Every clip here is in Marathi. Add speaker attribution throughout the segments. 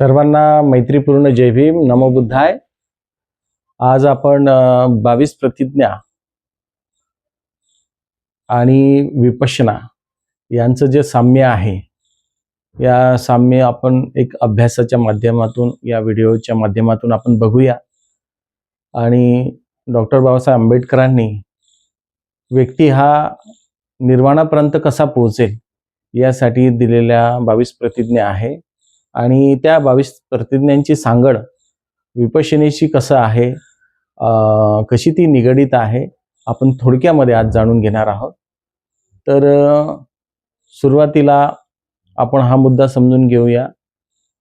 Speaker 1: सर्वांना मैत्रीपूर्ण जय भीम. नमो बुद्धाय. आज आपण बावीस प्रतिज्ञा आणि विपश्यना यांचं जे साम्य आहे या साम्य आपण एक अभ्यासाच्या माध्यमातून या व्हिडिओच्या माध्यमातून आपण बघूया. आणि डॉक्टर बाबासाहेब आंबेडकरांनी व्यक्ती हा निर्वाणापर्यंत कसा पोहोचेल यासाठी दिलेल्या बावीस प्रतिज्ञा आहे. आणि त्या बावीस प्रतिज्ञांची सांगड विपशनेशी कसं आहे कशी ती निगडीत आहे आपण थोडक्यामध्ये आज जाणून घेणार आहोत. तर सुरुवातीला आपण हा मुद्दा समजून घेऊया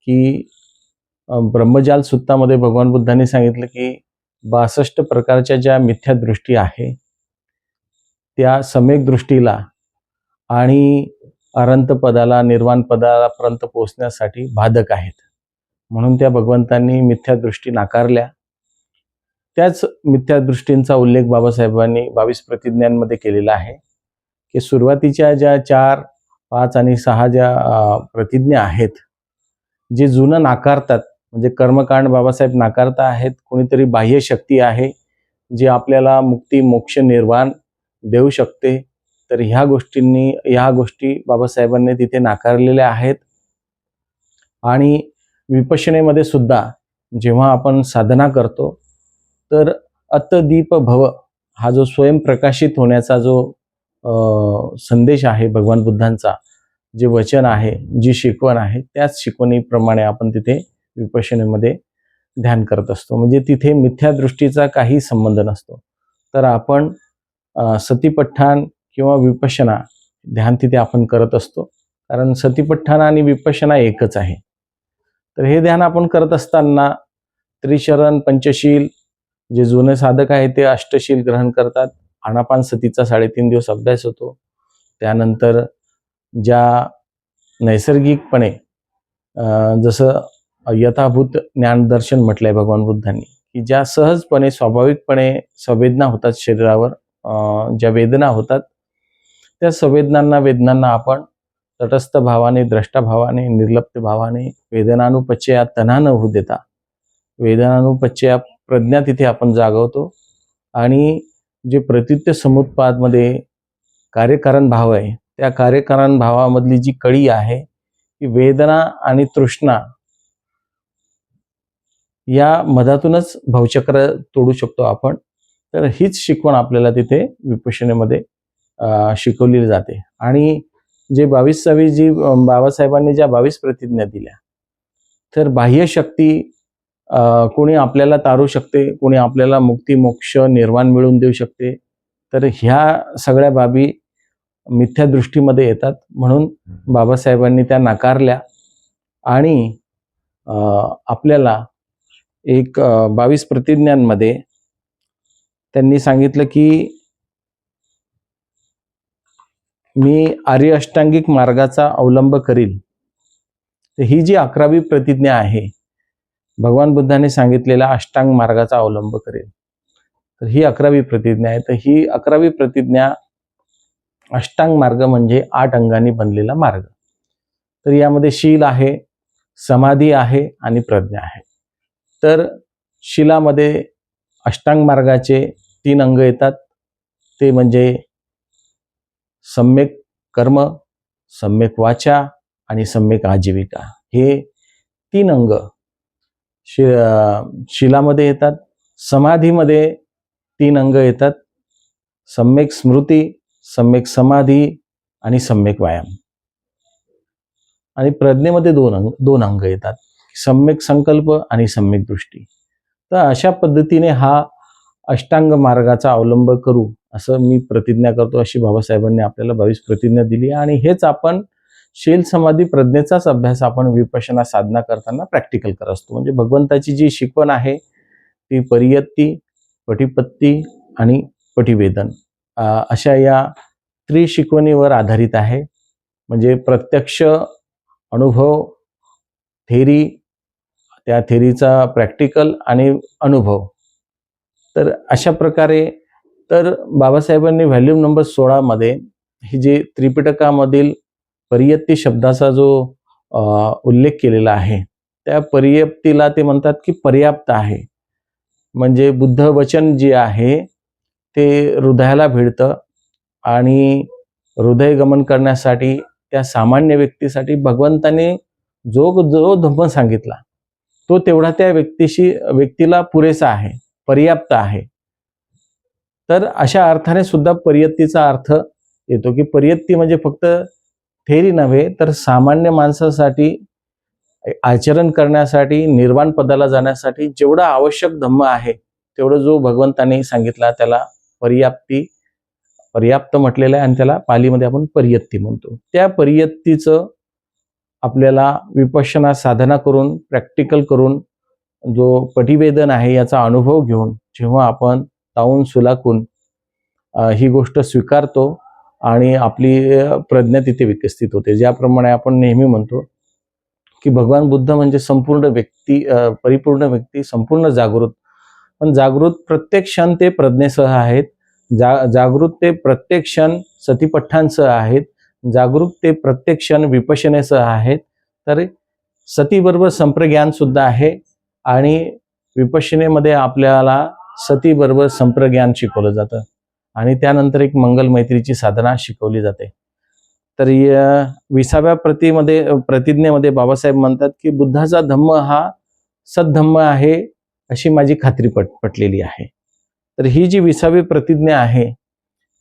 Speaker 1: की ब्रह्मजाल सुत्तामध्ये भगवान बुद्धांनी सांगितलं की बासष्ट प्रकारच्या ज्या मिथ्या दृष्टी आहे त्या सम्यक दृष्टीला आणि अरंत पदाला निर्वाण पदापर्यंत पोहोचण्यासाठी बाधक आहेत. म्हणून त्या भगवंतांनी मिथ्या दृष्टी नाकारल्या. त्याच मिथ्या दृष्टींचा उल्लेख बाबासाहेबांनी बावीस प्रतिज्ञांमध्ये केलेला आहे की सुरुवातीच्या ज्या चार पाच आणि सहा ज्या प्रतिज्ञा आहेत जे जुनं नाकारतात म्हणजे कर्मकांड बाबासाहेब नाकारता आहेत कोणीतरी बाह्य शक्ती आहे जी आपल्याला मुक्ती मोक्ष निर्वाण देऊ शकते तर ह्या गोष्टींनी ह्या गोष्टी बाबासाहेबांनी तिथे नाकारलेल्या आहेत. आणि विपशनेमध्ये सुद्धा जेव्हा आपण साधना करतो तर अतदीप भव हा जो स्वयंप्रकाशित होण्याचा जो संदेश आहे भगवान बुद्धांचा जे वचन आहे जी शिकवण आहे त्याच शिकवणीप्रमाणे आपण तिथे विपशनेमध्ये ध्यान करत असतो. म्हणजे तिथे मिथ्या दृष्टीचा काही संबंध नसतो. तर आपण अं, सतीपठ्ठान किंवा विपशना ध्यान तिथे आपण करत असतो. कारण सतीपठ्ठाना आणि विपशना एकच आहे. तर हे ध्यान आपण करत असताना त्रिशरण पंचशील जे जुने साधक आहेत ते अष्टशील ग्रहण करतात. आनापान सतीचा साडेतीन दिवस अभ्यास होतो. त्यानंतर ज्या नैसर्गिकपणे जसं यथाभूत ज्ञानदर्शन म्हटलंय भगवान बुद्धांनी की ज्या सहजपणे स्वाभाविकपणे संवेदना होतात शरीरावर ज्या वेदना होतात त्या संवेदनांना वेदनांना आपण तटस्थ भावाने द्रष्टा भावाने निर्लप्त भावाने वेदनानुपचया तना न होऊ देता. वेदनानुपचया प्रज्ञा तिथे आपण जागवतो आणि जे प्रतित्य समुत्पादमध्ये कार्यकारण भाव आहे त्या कार्यकारण भावामधली जी कळी आहे ती वेदना आणि तृष्णा या मधातूनच भवचक्र तोडू शकतो आपण. तर हीच शिकवण आपल्याला तिथे विपशनेमध्ये शिकवली जाते. आणि जे बावीसावी जी अं, बाबासाहेबांनी ज्या बावीस प्रतिज्ञा दिल्या तर बाह्य शक्ती कोणी आपल्याला तारू शकते कोणी आपल्याला मुक्ती मोक्ष निर्वाण मिळवून देऊ शकते तर ह्या सगळ्या बाबी मिथ्या दृष्टीमध्ये येतात. म्हणून बाबासाहेबांनी त्या नाकारल्या आणि आपल्याला एक बावीस प्रतिज्ञांमध्ये त्यांनी सांगितलं की मी आर्य अष्टांगिक मार्गाचा अवलंब करील तर ही जी अकरावी प्रतिज्ञा आहे भगवान बुद्धाने सांगितलेला अष्टांग मार्गाचा अवलंब करेल. तर ही अकरावी प्रतिज्ञा आहे. तर ही अकरावी प्रतिज्ञा अष्टांग मार्ग म्हणजे आठ अंगांनी बनलेला मार्ग. तर यामध्ये शील आहे समाधी आहे आणि प्रज्ञा आहे. तर शिलामध्ये अष्टांग मार्गाचे तीन अंग येतात. ते म्हणजे सम्यक कर्म सम्यक वाचा आणि सम्यक आजीविका. हे तीन अंग शि शिलामध्ये येतात. समाधीमध्ये तीन अंग येतात. सम्यक स्मृती सम्यक समाधी आणि सम्यक व्यायाम. आणि प्रज्ञेमध्ये दोन अंग दोन अंग येतात. सम्यक संकल्प आणि सम्यक दृष्टी. तर अशा पद्धतीने हा अष्टांग मार्गाचा अवलंब करू असं मी प्रतिज्ञा करतो अशी बाबासाहेबांनी आपल्याला बावीस प्रतिज्ञा दिली. आणि हेच आपण शील समाधी प्रज्ञेचाच अभ्यास आपण विपशना साधना करताना प्रॅक्टिकल करत असतो. म्हणजे भगवंताची जी शिकवण आहे ती परियत्ती पटिपत्ती आणि पटिवेदन अशा या त्रिशिकवणीवर आधारित आहे. म्हणजे प्रत्यक्ष अनुभव थेरी त्या थेरीचा प्रॅक्टिकल आणि अनुभव. तर अशा प्रकारे तर बाबासाहेबांनी व्हॅल्यूम नंबर सोळामध्ये ही जे त्रिपिटकामधील परियत्ती शब्दाचा जो उल्लेख केलेला आहे त्या पर्याप्तीला ते म्हणतात की पर्याप्त आहे. म्हणजे बुद्ध वचन जे आहे ते हृदयाला भिडतं आणि हृदय गमन करण्यासाठी त्या सामान्य व्यक्तीसाठी भगवंताने जो जो धम्म सांगितला तो तेवढा त्या व्यक्तीशी व्यक्तीला पुरेसा आहे पर्याप्त आहे. तर अशा अर्थाने सुद्धा पर्यत्तीचा अर्थ येतो की पर्यत्ती म्हणजे फक्त थेरी नव्हे तर सामान्य माणसासाठी आचरण करण्यासाठी निर्वाण पदाला जाण्यासाठी जेवढं आवश्यक धम्म आहे तेवढं जो भगवंताने सांगितला त्याला पर्याप्ती पर्याप्त म्हटलेलं आहे आणि त्याला पालीमध्ये आपण पर्यत्ती म्हणतो. त्या पर्यत्तीचं आपल्याला विपश्यना साधना करून प्रॅक्टिकल करून जो पटिवेदन आहे याचा अनुभव घेऊन जेव्हा आपण ताऊन सुलाकून ही गोष्ट स्वीकारतो आणि आपली प्रज्ञा तिथे विकसित होते. ज्याप्रमाणे आपण नेहमी म्हणतो की भगवान बुद्ध म्हणजे संपूर्ण व्यक्ती परिपूर्ण व्यक्ती संपूर्ण जागृत. पण जागृत प्रत्येक क्षण ते प्रज्ञेसह आहेत. जा जागृत ते प्रत्येक क्षण सतीपठ्ठांसह आहेत. जागरूक ते प्रत्येक क्षण विपशनेसह आहेत. तर सतीबरोबर संप्रज्ञान सुद्धा आहे आणि विपशनेमध्ये आपल्याला सतीबरोबर संप्रज्ञान शिकवलं जातं. आणि त्यानंतर एक मंगल मैत्रीची साधना शिकवली जाते. तर या विसाव्या प्रतिमध्ये प्रतिज्ञेमध्ये बाबासाहेब म्हणतात की बुद्धाचा धम्म हा सद्धम्म आहे अशी माझी खात्री पट पटलेली आहे. तर ही जी विसावी प्रतिज्ञा आहे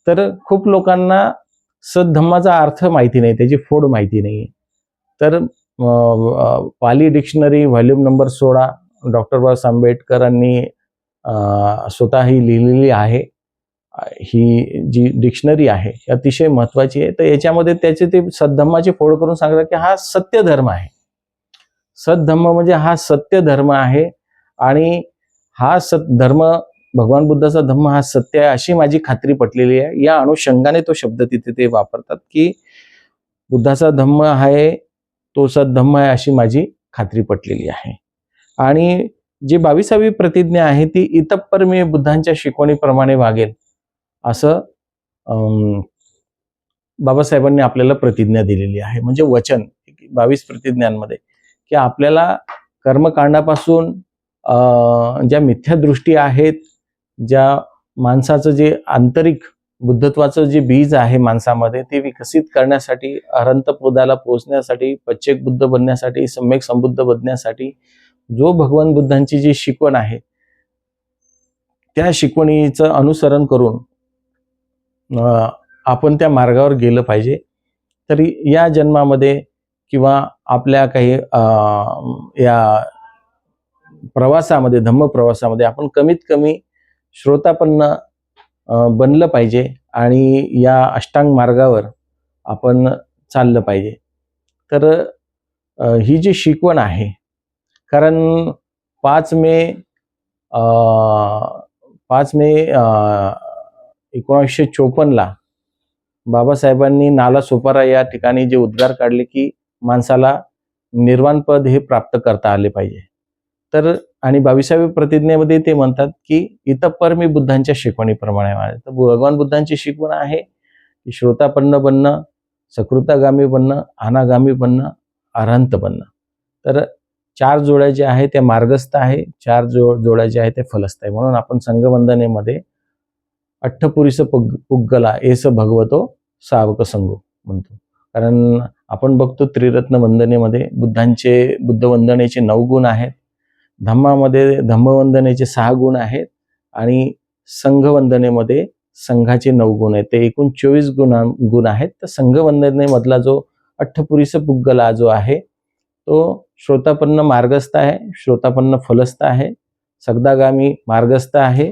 Speaker 1: तर खूप लोकांना सद्धम्माचा अर्थ माहिती नाही त्याची फोड माहिती नाही. तर पाली डिक्शनरी व्हॉल्यूम नंबर सोळा डॉक्टर बाबासाहेब आंबेडकरांनी स्वतः ही लिहिलेली आहे. ही जी डिक्शनरी आहे अतिशय महत्वाची आहे. तर याच्यामध्ये त्याचे ते सद्धम्माची फोड करून सांगतात की हा सत्य धर्म आहे. सद्धम्म म्हणजे हा सत्य धर्म आहे आणि हा सत धर्म भगवान बुद्धाचा धम्म हा सत्य आहे अशी माझी खात्री पटलेली आहे. या अनुषंगाने तो शब्द तिथे ते वापरतात की बुद्धाचा धम्म आहे तो सद्धम्म आहे अशी माझी खात्री पटलेली आहे. आणि जी बावीसावी प्रतिज्ञा आहे ती इतप्पर मी बुद्धांच्या शिकवणीप्रमाणे वागेल असं अं, बाबासाहेबांनी आपल्याला प्रतिज्ञा दिलेली आहे. म्हणजे वचन बावीस प्रतिज्ञांमध्ये की आपल्याला कर्मकांडापासून अं, ज्या मिथ्या दृष्टी आहेत ज्या माणसाचं जे आंतरिक बुद्धत्वाचं जे बीज आहे माणसामध्ये ते विकसित करण्यासाठी अरंत पदाला पोहोचण्यासाठी पच्चेक बुद्ध बनण्यासाठी सम्यक संबुद्ध बनण्यासाठी जो भगवान बुद्धांची जी शिकवण आहे त्या शिकवणीचं अनुसरण करून आपण त्या मार्गावर गेलं पाहिजे. तरी या जन्मामध्ये किंवा आपल्या काही या प्रवासामध्ये धम्म प्रवासामध्ये आपण कमीत कमी श्रोतापन्न बनलं पाहिजे आणि या अष्टांग मार्गावर आपण चाललं पाहिजे. तर ही जी शिकवण आहे कारण पाच मे पाच मे एकोणीसशे चोपन्नला बाबासाहेबांनी नाला सोपारा या ठिकाणी जे उद्गार काढले की माणसाला निर्वाणपद हे प्राप्त करता आले पाहिजे तर आणि बावीसाव्या प्रतिज्ञेमध्ये ते म्हणतात की इतपर मी बुद्धांच्या शिकवणीप्रमाणे वागेल. तर भगवान बुद्धांची शिकवण आहे की श्रोतापन्न बनणं सकृतागामी बनणं अनागामी बनणं अरहंत बनणं तर चार जोड्या ज्या आहे त्या मार्गस्थ आहे चार जो जोड्या ज्या आहे ते फलस्थ आहे. म्हणून आपण संघवंदनेमध्ये अठ्ठपुरीस पुग पुग्गला एस भगवतो सावक संगो म्हणतो. कारण आपण बघतो त्रिरत्न वंदनेमध्ये बुद्धांचे बुद्ध वंदनेचे नऊ गुण आहेत धम्मामध्ये धम्मवंदनेचे सहा गुण आहेत आणि संघवंदनेमध्ये संघाचे नऊ गुण आहेत. ते एकूण चोवीस गुण गुण आहेत. तर संघवंदनेमधला जो अठ्ठपुरीस पुग्गला जो आहे तो श्रोतापन्न मार्गस्थ आहे श्रोतापन्न फलस्थ आहे सगदागामी मार्गस्थ आहे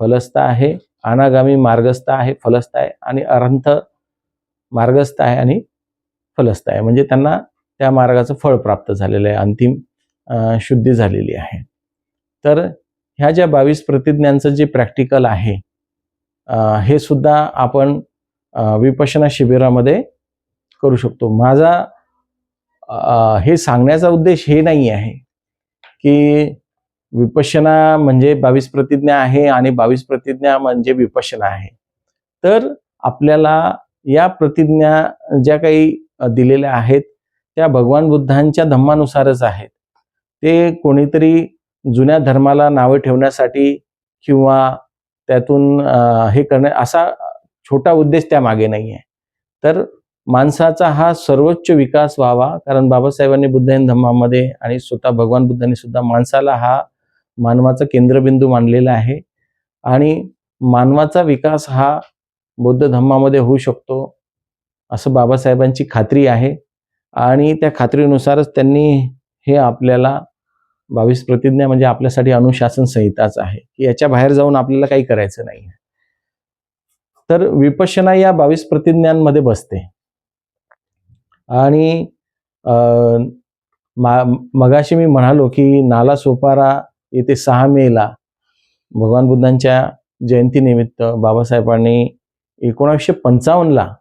Speaker 1: फलस्थ आहे अनागामी मार्गस्थ आहे फलस्थ आहे आणि अरंथ मार्गस्थ आहे आणि फलस्थ आहे. म्हणजे त्यांना त्या मार्गाचं फळ प्राप्त झालेलं आहे अंतिम शुद्धी झालेली आहे. तर ह्या ज्या बावीस प्रतिज्ञांचं जे प्रॅक्टिकल आहे हे सुद्धा आपण विपशना शिबिरामध्ये करू शकतो. माझा हे सांगण्याचा उद्देश हे नाही आहे की विपश्यना म्हणजे बावीस प्रतिज्ञा आहे आणि बावीस प्रतिज्ञा म्हणजे विपश्यना आहे. तर आपल्याला या प्रतिज्ञा ज्या काही दिलेल्या आहेत त्या भगवान बुद्धांच्या धम्मानुसारच आहेत. ते कोणीतरी जुन्या धर्माला नावं ठेवण्यासाठी किंवा त्यातून हे करण्या असा छोटा उद्देश त्यामागे नाही आहे. तर माणसाचा हा सर्वोच्च विकास व्हावा. कारण बाबासाहेबांनी बुद्ध धम्मामध्ये आणि स्वतः भगवान बुद्धांनी सुद्धा माणसाला हा मानवाचा केंद्रबिंदू मानलेला आहे. आणि मानवाचा विकास हा बौद्ध धम्मामध्ये होऊ शकतो असं बाबासाहेबांची खात्री आहे. आणि त्या खात्रीनुसारच त्यांनी हे आपल्याला बावीस प्रतिज्ञा म्हणजे आपल्यासाठी अनुशासन संहिताच आहे की याच्या बाहेर जाऊन आपल्याला काही करायचं नाही तर विपश्यना या बावीस प्रतिज्ञांमध्ये बसते. आणि मा- मगाशी मी म्हणालो की नाला सोपारा येथे सहा मेला. भगवान बुद्धांच्या जयंतीनिमित्त बाबासाहेबांनी एकोणावीसशे पंचावन्नला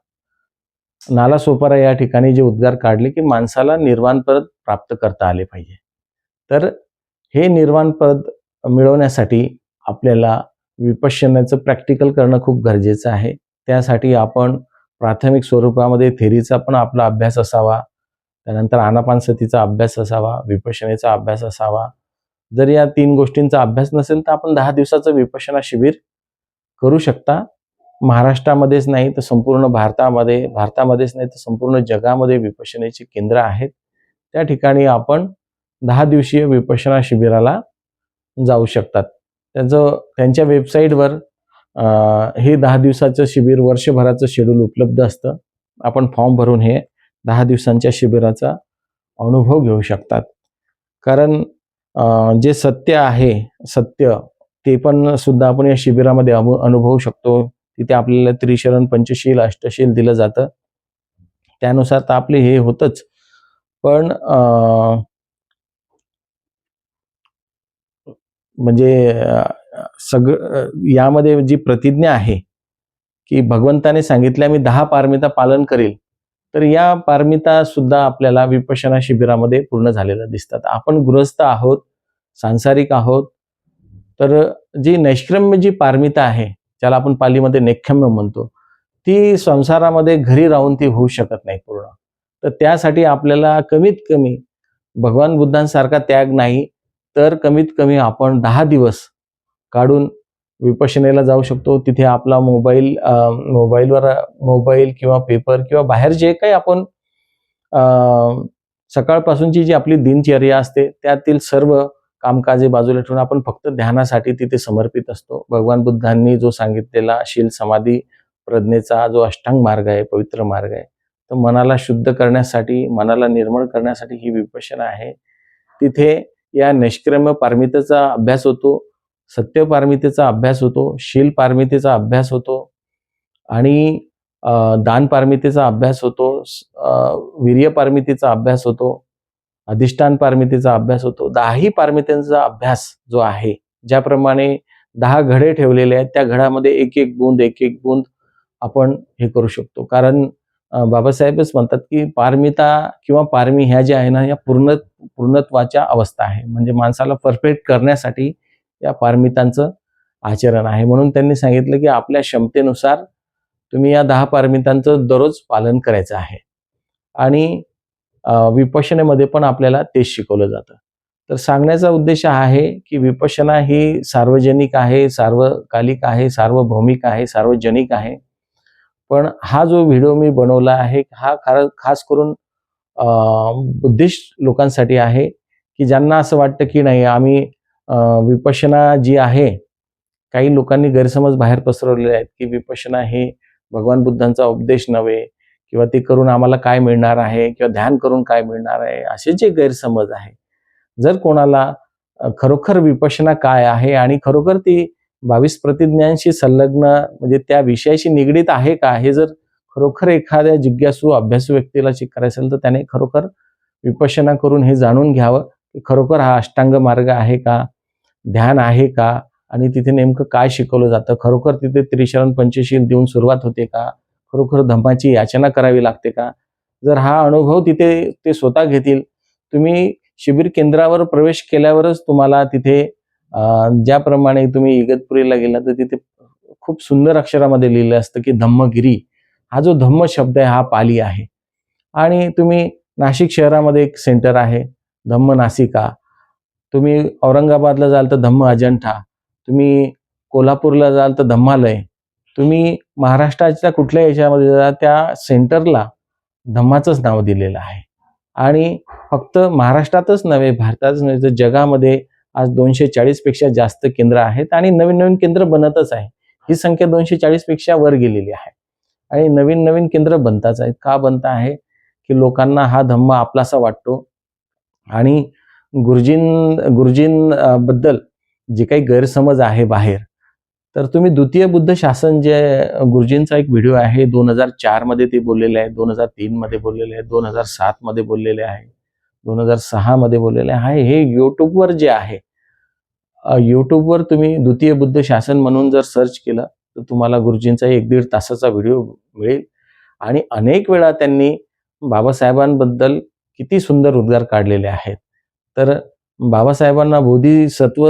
Speaker 1: नाला सोपारा या ठिकाणी जे उद्गार काढले की माणसाला निर्वाण पद प्राप्त करता आले पाहिजे. तर हे निर्वाण पद मिळवण्यासाठी आपल्याला विपश्यनाचं प्रॅक्टिकल करणं खूप गरजेचं आहे. त्यासाठी आपण प्राथमिक स्वरूपामध्ये थेरीचा पण आपला अभ्यास असावा. त्यानंतर आनापानसतीचा अभ्यास असावा विपशनेचा अभ्यास असावा. जर या तीन गोष्टींचा अभ्यास नसेल तर आपण दहा दिवसाचं विपशना शिबिर करू शकता. महाराष्ट्रामध्येच नाही तर संपूर्ण भारतामध्ये भारतामध्येच नाही तर संपूर्ण जगामध्ये विपशनेची केंद्र आहेत. त्या ठिकाणी आपण दहा दिवसीय विपशना शिबिराला जाऊ शकतात. त्यांचं त्यांच्या वेबसाईटवर हे दहा दिवसाचं शिबिर वर्षभराचं शेड्यूल उपलब्ध असतं. आपण फॉर्म भरून हे दहा दिवसांच्या शिबिराचा अनुभव घेऊ शकतात. कारण जे सत्य आहे सत्य ते पण सुद्धा आपण या शिबिरामध्ये अनु अनुभवू शकतो. तिथे आपल्याला त्रिशरण पंचशील अष्टशील दिलं जातं. त्यानुसार तर आपले हे होतच. पण म्हणजे सगळं यामध्ये जी प्रतिज्ञा आहे की भगवंताने सांगितले मी दहा पारमिता पालन करेल. तर या पारमिता सुद्धा आपल्याला विपशना शिबिरामध्ये पूर्ण झालेल्या दिसतात. आपण गृहस्थ आहोत सांसारिक आहोत तर जी नैष्क्रम्य जी पारमिता आहे ज्याला आपण पालीमध्ये नैक्षम्य म्हणतो ती संसारामध्ये घरी राहून ती होऊ शकत नाही पूर्ण. तर त्यासाठी आपल्याला कमीत कमी भगवान बुद्धांसारखा त्याग नाही तर कमीत कमी आपण दहा दिवस काढून विपशनेला जाऊ शकतो. तिथे आपला मोबाईल मोबाईलवर मोबाईल किंवा पेपर किंवा बाहेर जे काही आपण सकाळपासूनची जी आपली दिनचर्या असते त्यातील सर्व कामकाजे बाजूला ठेवून आपण फक्त ध्यानासाठी तिथे समर्पित असतो. भगवान बुद्धांनी जो सांगितलेला शील समाधी प्रज्ञेचा जो अष्टांग मार्ग आहे पवित्र मार्ग आहे तर मनाला शुद्ध करण्यासाठी मनाला निर्मळ करण्यासाठी ही विपश्यना आहे. तिथे या निष्क्रम्य पारमितेचा अभ्यास होतो. सत्य पारमितेचा अभ्यास होतो शील पारमितेचा अभ्यास होतो आणि अं, दान पारमितेचा अभ्यास होतो स- वीर्य अभ्यास होतो अधिष्ठान पारमितीचा अभ्यास होतो. दहाही पारमित्यांचा अभ्यास जो आहे ज्याप्रमाणे दहा घडे ठेवलेले आहेत त्या घडामध्ये एक एक बूंद एक एक बूंद आपण हे करू शकतो. कारण बाबासाहेबच म्हणतात की पारमिता किंवा पारमी ह्या ज्या आहे ना या पूर्ण पूर्णत्वाच्या अवस्था आहे. म्हणजे माणसाला परफेक्ट करण्यासाठी या पारमितांचं आचरण आहे. म्हणून त्यांनी सांगितलं की आपल्या क्षमतेनुसार तुम्ही या दहा पारमितांचं दररोज पालन करायचं आहे. आणि विपशनेमध्ये पण आपल्याला तेच शिकवलं जातं. तर सांगण्याचा उद्देश हा आहे की विपशना ही सार्वजनिक आहे सार्वकालिक आहे सार्वभौमिक आहे सार्वजनिक आहे. पण हा जो व्हिडिओ मी बनवला आहे हा खर खास करून बुद्धिस्ट लोकांसाठी आहे की ज्यांना असं वाटतं की नाही आम्ही विपशना जी आहे काही लोकांनी गैरसमज बाहेर पसरवलेले आहेत की विपशना हे भगवान बुद्धांचा उपदेश नव्हे किंवा ते करून आम्हाला काय मिळणार आहे किंवा ध्यान करून काय मिळणार आहे असे जे गैरसमज आहे. जर कोणाला खरोखर विपशना काय आहे आणि खरोखर ती बावीस प्रतिज्ञांशी संलग्न म्हणजे त्या विषयाशी निगडीत आहे का हे जर खरोखर एखाद्या जिज्ञासू अभ्यासू व्यक्तीला शिकायचं असेल तर त्याने खरोखर विपशना करून हे जाणून घ्यावं की खरोखर हा अष्टांग मार्ग आहे का? ध्यान आहे का? आणि तिथे नेमकं काय शिकवलं जातं? खरोखर तिथे त्रिशरण पंचशील देऊन सुरुवात होते का? खरोखर धम्माची याचना करावी लागते का? जर हा अनुभव तिथे ते स्वतः घेतील तुम्ही शिबिर केंद्रावर प्रवेश केल्यावरच तुम्हाला तिथे ज्याप्रमाणे तुम्ही इगतपुरीला गेला तर तिथे खूप सुंदर अक्षरामध्ये लिहिलं असतं की धम्मगिरी. हा जो धम्म शब्द आहे हा पाली आहे. आणि तुम्ही नाशिक शहरामध्ये एक सेंटर आहे धम्म नासिका. तुम्ही औरंगाबादला जाल तर धम्म अजंठा. तुम्ही कोल्हापूरला जाल तर धम्मालय. तुम्ही महाराष्ट्राच्या कुठल्या याच्यामध्ये जा त्या सेंटरला धम्माचंच नाव दिलेलं आहे. आणि फक्त महाराष्ट्रातच नव्हे भारतातच नव्हे तर जगामध्ये आज दोनशे चाळीसपेक्षा जास्त केंद्र आहेत आणि नवीन नवीन केंद्र बनतच आहे. ही संख्या दोनशे चाळीसपेक्षा वर गेलेली आहे. आणि नवीन नवीन केंद्र बनताच आहेत. का बनता आहे? की लोकांना हा धम्म आपलासा वाटतो. आणि गुरुजीं गुरुजींबद्दल जे काही गैरसमज आहे बाहेर तर तुम्ही द्वितीय बुद्ध शासन जे गुरुजींचा एक व्हिडिओ आहे दोन हजार चारमध्ये ते बोललेले आहे दोन हजार तीन मध्ये बोललेले आहे दोन हजार सात मध्ये बोललेले आहे दोन हजार सहा मध्ये बोललेले आहे हे युट्यूबवर जे आहे युट्यूबवर तुम्ही द्वितीय बुद्ध शासन म्हणून जर सर्च केलं तर तुम्हाला गुरुजींचा एक दीड तासाचा व्हिडिओ मिळेल. आणि अनेक वेळा त्यांनी बाबासाहेबांबद्दल किती सुंदर उद्गार काढलेले आहेत. तर बाबासाहेबांना बोधिसत्व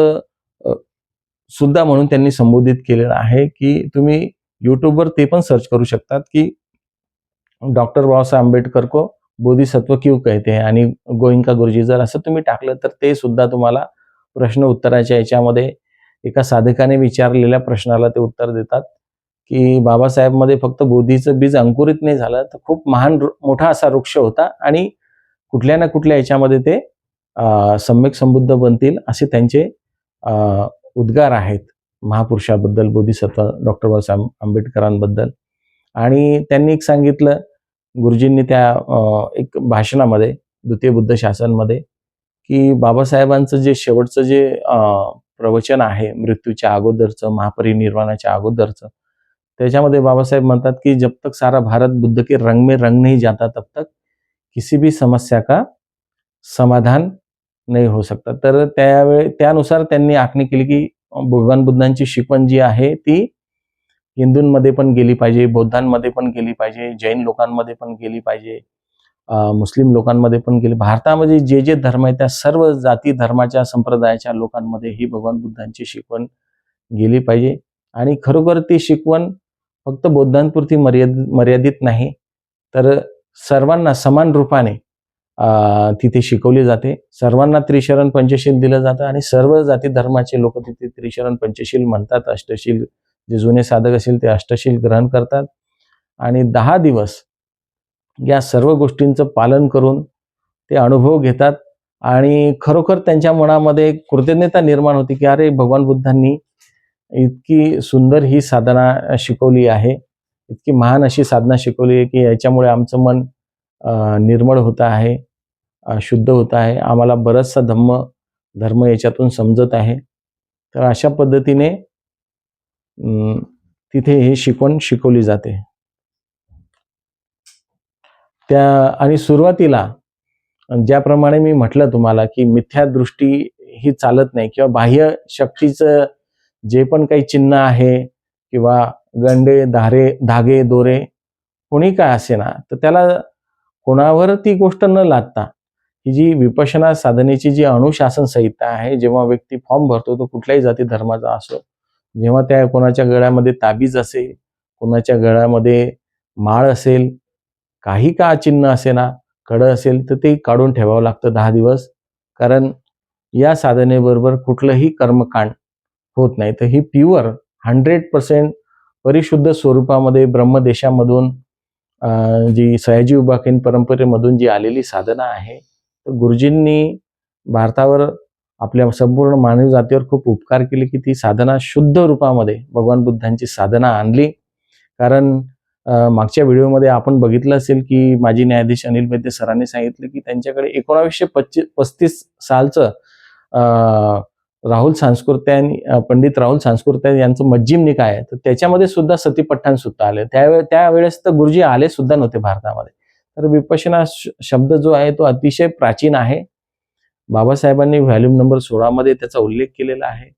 Speaker 1: सुद्धा म्हणून त्यांनी संबोधित केलेलं आहे की तुम्ही युट्यूबवर ते पण सर्च करू शकतात की डॉक्टर बाबासाहेब आंबेडकर को बोधिसत्व क्यू कहते हैं आणि गोयंका गुरुजी जर असं तुम्ही टाकलं तर ते सुद्धा तुम्हाला प्रश्न उत्तराच्या याच्यामध्ये एका साधकाने विचारलेल्या प्रश्नाला ते उत्तर देतात की बाबासाहेबमध्ये फक्त बोधीचं बीज अंकुरित नाही झालं तर खूप महान मोठा असा वृक्ष होता आणि कुठल्या ना कुठल्या याच्यामध्ये ते सम्यक संबुद्ध बनतील असे त्यांचे उद्गार आहेत महापुरुषाबद्दल बोधिसत्व डॉक्टर बाबासाहेब आंबेडकरांबद्दल. आणि त्यांनी एक सांगितलं गुरुजींनी त्या एक भाषणामध्ये द्वितीय बुद्ध शासनमध्ये की बाबासाहेबांचं जे शेवटचं जे प्रवचन आहे मृत्यूच्या अगोदरचं महापरिनिर्वाणाच्या अगोदरचं त्याच्यामध्ये बाबासाहेब म्हणतात की जब तक सारा भारत बुद्ध के रंग में रंग नहीं जाता तब तक किसी भी समस्या का समाधान नाही होऊ शकतात तर त्यावेळी त्यानुसार त्यांनी आखणी केली की भगवान बुद्धांची शिकवण जी आहे ती हिंदूंमध्ये पण गेली पाहिजे बौद्धांमध्ये पण गेली पाहिजे जैन लोकांमध्ये पण गेली पाहिजे मुस्लिम लोकांमध्ये पण गेली. भारतामध्ये जे जे धर्म आहे त्या सर्व जाती धर्माच्या संप्रदायाच्या लोकांमध्ये ही भगवान बुद्धांची शिकवण गेली पाहिजे. आणि खरोखर ती शिकवण फक्त बौद्धांपुरती मर्यादित मर्यादित नाही तर सर्वांना समान रूपाने तिथे शिकवली जाते. सर्वांना त्रिशरण पंचशील दिलं जातं आणि सर्व जाती धर्माचे लोक तिथे त्रिशरण पंचशील म्हणतात. अष्टशील जे जुने साधक असेल ते अष्टशील ग्रहण करतात. आणि दहा दिवस या सर्व गोष्टींचं पालन करून ते अनुभव घेतात. आणि खरोखर त्यांच्या मनामध्ये एक कृतज्ञता निर्माण होती की अरे भगवान बुद्धांनी इतकी सुंदर ही साधना शिकवली आहे. इतकी महान अशी साधना शिकवली आहे की याच्यामुळे आमचं मन निर्मळ होत आहे. शुद्ध होत आहे. आम्हाला बराचसा धम्म धर्म याच्यातून समजत आहे. तर अशा पद्धतीने तिथे हे शिकवण शिकवली जाते. त्या आणि सुरुवातीला ज्याप्रमाणे मी म्हटलं तुम्हाला की मिथ्या दृष्टी ही चालत नाही किंवा बाह्य शक्तीचं जे पण काही चिन्ह आहे किंवा गंडे धारे धागे दोरे कोणी काय असे ना तर त्याला कोणावर ती गोष्ट न लादता ही जी विपशना साधनेची जी अनुशासन संहिता आहे जेव्हा व्यक्ती फॉर्म भरतो तो कुठल्याही जाती धर्माचा असो जेव्हा त्या कोणाच्या गळ्यामध्ये ताबीज असेल कोणाच्या गळ्यामध्ये माळ असेल काही का चिन्ह असे ना कडं असेल तर ते काढून ठेवावं लागतं दहा दिवस. कारण या साधनेबरोबर कुठलंही कर्मकांड होत नाही. तर ही प्युअर हंड्रेड पर्सेंट परिशुद्ध स्वरूपामध्ये ब्रह्मदेशामधून जी सयाजी उबाकेन परंपरेमधून जी आलेली साधना आहे तर गुरुजींनी भारतावर आपल्या संपूर्ण मानव जातीवर खूप उपकार केले की ती साधना शुद्ध रूपामध्ये भगवान बुद्धांची साधना आणली. कारण मागच्या व्हिडिओमध्ये आपण बघितलं असेल की माजी न्यायाधीश अनिल वैद्य सरांनी सांगितलं की त्यांच्याकडे एकोणावीसशे पच्चीस पस्तीस सालचं राहुल सांस्कृत्यानी पंडित राहुल सांस्कृत्या यांचं मज्जिम निकाय तर त्याच्यामध्ये सुद्धा सतीपठ्ठाण सुद्धा आले. त्यावेळे त्यावेळेस तर गुरुजी आले सुद्धा नव्हते भारतामध्ये. तर विपशना श- शब्द जो आहे तो अतिशय प्राचीन आहे. बाबासाहेबांनी व्हॅल्यूम नंबर सोळामध्ये त्याचा उल्लेख केलेला आहे.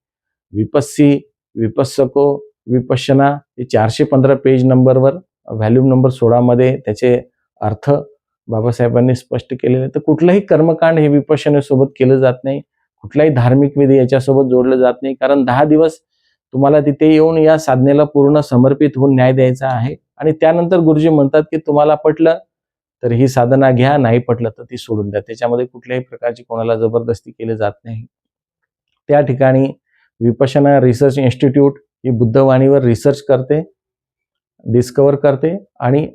Speaker 1: विपस्सी विपस्सको विपशना हे चारशे पंधरा पेज नंबरवर व्हॅल्यूम नंबर सोळामध्ये त्याचे अर्थ बाबासाहेबांनी स्पष्ट केलेले. तर कुठलंही कर्मकांड हे विपशनेसोबत केलं जात नाही. कुठलाही धार्मिक विधी याच्यासोबत जोडलं जात नाही. कारण दहा दिवस तुम्हाला तिथे येऊन या साधनेला पूर्ण समर्पित होऊन न्याय द्यायचा आहे. आणि त्यानंतर गुरुजी म्हणतात की तुम्हाला पटलं तर ही साधना घ्या नाही पटलं तर ती सोडून द्या. त्याच्यामध्ये कुठल्याही प्रकारची कोणाला जबरदस्ती केली जात नाही. त्या ठिकाणी विपशना रिसर्च इन्स्टिट्यूट ही बुद्धवाणीवर रिसर्च करते डिस्कवर करते आणि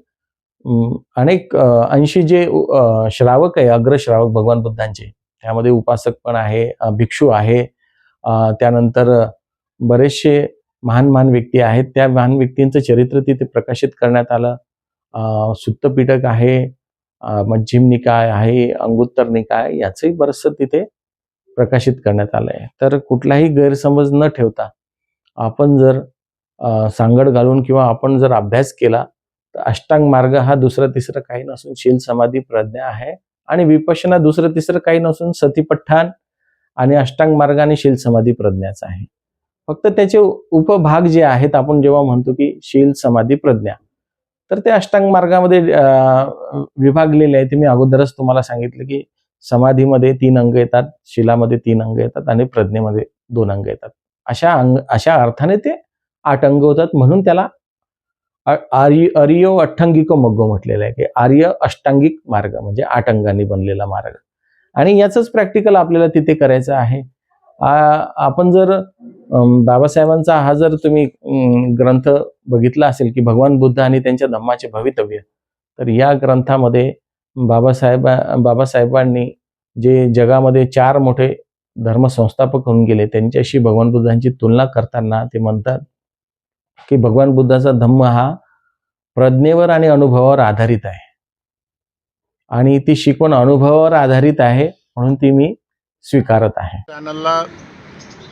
Speaker 1: अनेक ऐंशी जे श्रावक आहे अग्रश्रावक भगवान बुद्धांचे त्यामध्ये उपासक पण आहे भिक्षू आहे त्यानंतर बरेचसे महान महान व्यक्ती आहेत. त्या महान व्यक्तींचं चरित्र तिथे प्रकाशित करण्यात आलं. सुत्तपीठक आहे मज्जिम निकाय आहे अंगुत्तर निकाय याचंही बरंचसं तिथे प्रकाशित करण्यात आलं आहे तर कुठलाही गैरसमज न ठेवता आपण जर सांगड घालून किंवा आपण जर अभ्यास केला तर अष्टांग मार्ग हा दुसरा तिसरं काही नसून शील समाधी प्रज्ञा आहे आणि विपशना दुसरं तिसरं काही नसून सतीपठ्ठान आणि अष्टांग मार्ग आणि शील समाधी प्रज्ञाचा आहे. फक्त त्याचे उपभाग जे आहेत आपण जेव्हा म्हणतो की शील समाधी प्रज्ञा तर ते अष्टांग मार्गामध्ये विभागलेले आहे ते मी अगोदरच तुम्हाला सांगितलं की समाधीमध्ये तीन अंग येतात शिलामध्ये तीन अंग येतात आणि प्रज्ञेमध्ये दोन अंग येतात. अशा अंग अशा अर्थाने ते आठ अंग होतात. म्हणून त्याला आर्य अर्यो अठ्ठांगिको मग्गो म्हटलेलं आहे. की आर्य अष्टांगिक मार्ग म्हणजे आठ अंगांनी बनलेला मार्ग. आणि याचंच प्रॅक्टिकल आपल्याला तिथे करायचं आहे. आपण जर बाबासाहेबांचा हा जर तुम्ही ग्रंथ बघितला असेल की भगवान बुद्ध आणि त्यांच्या धम्माचे भवितव्य तर या ग्रंथामध्ये बाबासाहेब बाबासाहेबांनी जे जगामध्ये चार मोठे धर्मसंस्थापक होऊन गेले त्यांच्याशी भगवान बुद्धांची तुलना करताना ते म्हणतात की भगवान बुद्धाचा धम्म हा प्रज्ञेवर आणि अनुभवावर आधारित आहे. आणि ती शिकवण अनुभवावर आधारित आहे म्हणून ती मी स्वीकारत आहे.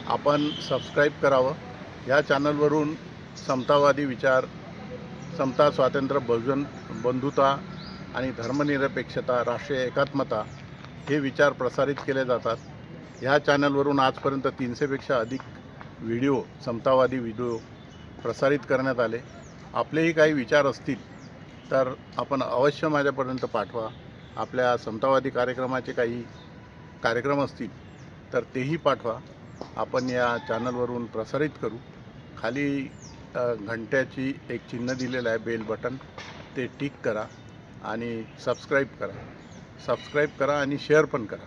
Speaker 2: आपण सबस्क्राईब करावं. या चॅनलवरून समतावादी विचार समता स्वातंत्र्य बहुजन बंधुता आणि धर्मनिरपेक्षता राष्ट्रीय एकात्मता हे विचार प्रसारित केले जातात. ह्या चॅनलवरून आजपर्यंत तीनशेपेक्षा अधिक व्हिडिओ समतावादी व्हिडिओ प्रसारित करण्यात आले. आपलेही काही विचार असतील तर आपण अवश्य माझ्यापर्यंत पाठवा. आपल्या समतावादी कार्यक्रमाचे काही कार्यक्रम असतील तर तेही पाठवा. आपण या चॅनलवरून प्रसारित करू. खाली घंट्याची एक चिन्ह दिलेलं आहे बेल बटन. ते टिक करा आणि सबस्क्राईब करा. सबस्क्राईब करा आणि शेअर पण करा.